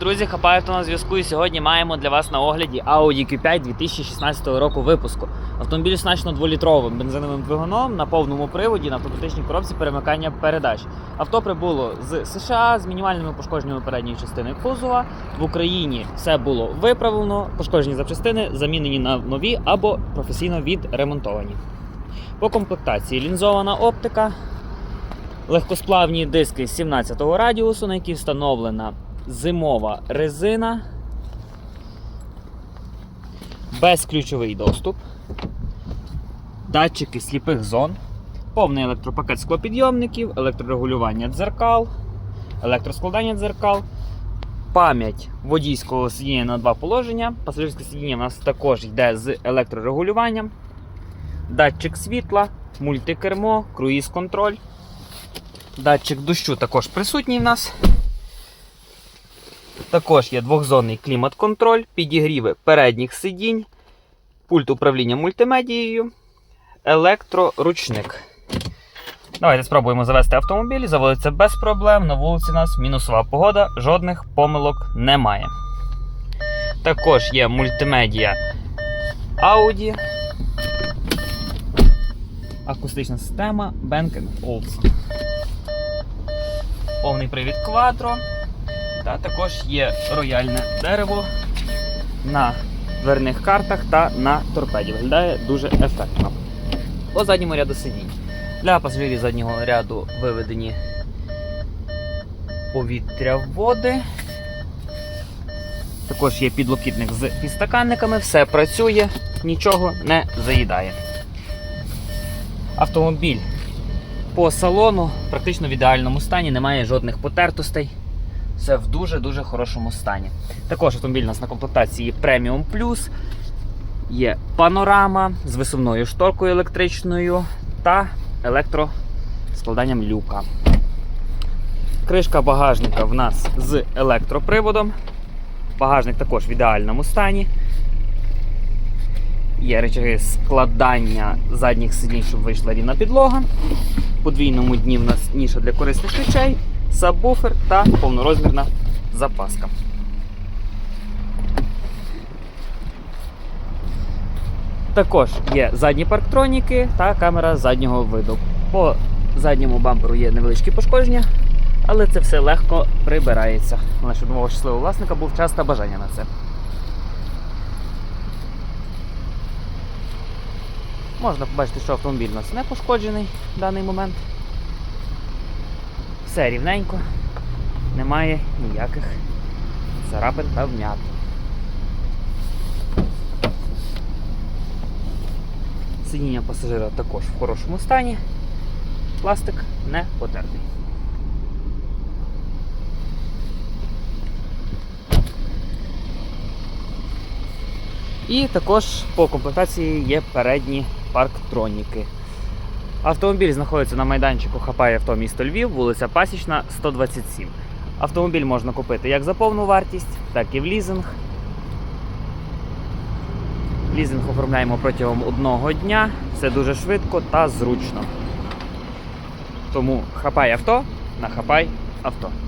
Друзі, хапаєте на зв'язку і сьогодні маємо для вас на огляді Audi Q5 2016 року випуску. Автомобіль оснащено 2-літровим бензиновим двигуном на повному приводі на автоматичній коробці перемикання передач. Авто прибуло з США з мінімальними пошкодженнями передньої частини кузова. В Україні все було виправлено, пошкоджені запчастини замінені на нові або професійно відремонтовані. По комплектації лінзована оптика, легкосплавні диски 17-го радіусу, на які встановлена зимова резина, безключовий доступ, датчики сліпих зон, повний електропакет склопідйомників, електрорегулювання дзеркал, електроскладання дзеркал, пам'ять водійського сидіння на два положення. Пасажирське сидіння у нас також йде з електрорегулюванням, датчик світла, мультикермо, круїз-контроль. Датчик дощу також присутній в нас. Також є двохзонний клімат-контроль, підігріви передніх сидінь, пульт управління мультимедією, електроручник. Давайте спробуємо завести автомобіль. Заводиться без проблем. На вулиці у нас мінусова погода, жодних помилок немає. Також є мультимедіа Audi. Акустична система Bang Olufsen. Повний привід Quattro. Та також є рояльне дерево на дверних картах та на торпеді. Виглядає дуже ефектно. По задньому ряду сидінь. Для пасажирів заднього ряду виведені повітряводи. Також є підлокітник з підстаканниками, все працює, нічого не заїдає. Автомобіль по салону практично в ідеальному стані, немає жодних потертостей. Все в дуже-дуже хорошому стані. Також автомобіль у нас на комплектації Premium Plus. Є панорама з висувною шторкою електричною та електроскладанням люка. Кришка багажника в нас з електроприводом. Багажник також в ідеальному стані. Є речаги складання задніх сидінь, щоб вийшла рівна підлога. Подвійному дні в нас ніша для корисних речей сабвуфер та повнорозмірна запаска. Також є задні парктроніки та камера заднього виду. По задньому бамперу є невеличкі пошкодження, але це все легко прибирається. У нового щасливого власника був час та бажання на це. Можна побачити, що автомобіль у нас не пошкоджений в даний момент. Все рівненько, немає ніяких царапин та вмят. Сидіння пасажира також в хорошому стані, пластик не потертий. І також по комплектації є передні парктроніки. Автомобіль знаходиться на майданчику Хапає авто місто Львів, вулиця Пасічна, 127. Автомобіль можна купити як за повну вартість, так і в лізинг. Лізинг оформляємо протягом одного дня. Все дуже швидко та зручно. Тому хапай авто на хапай авто.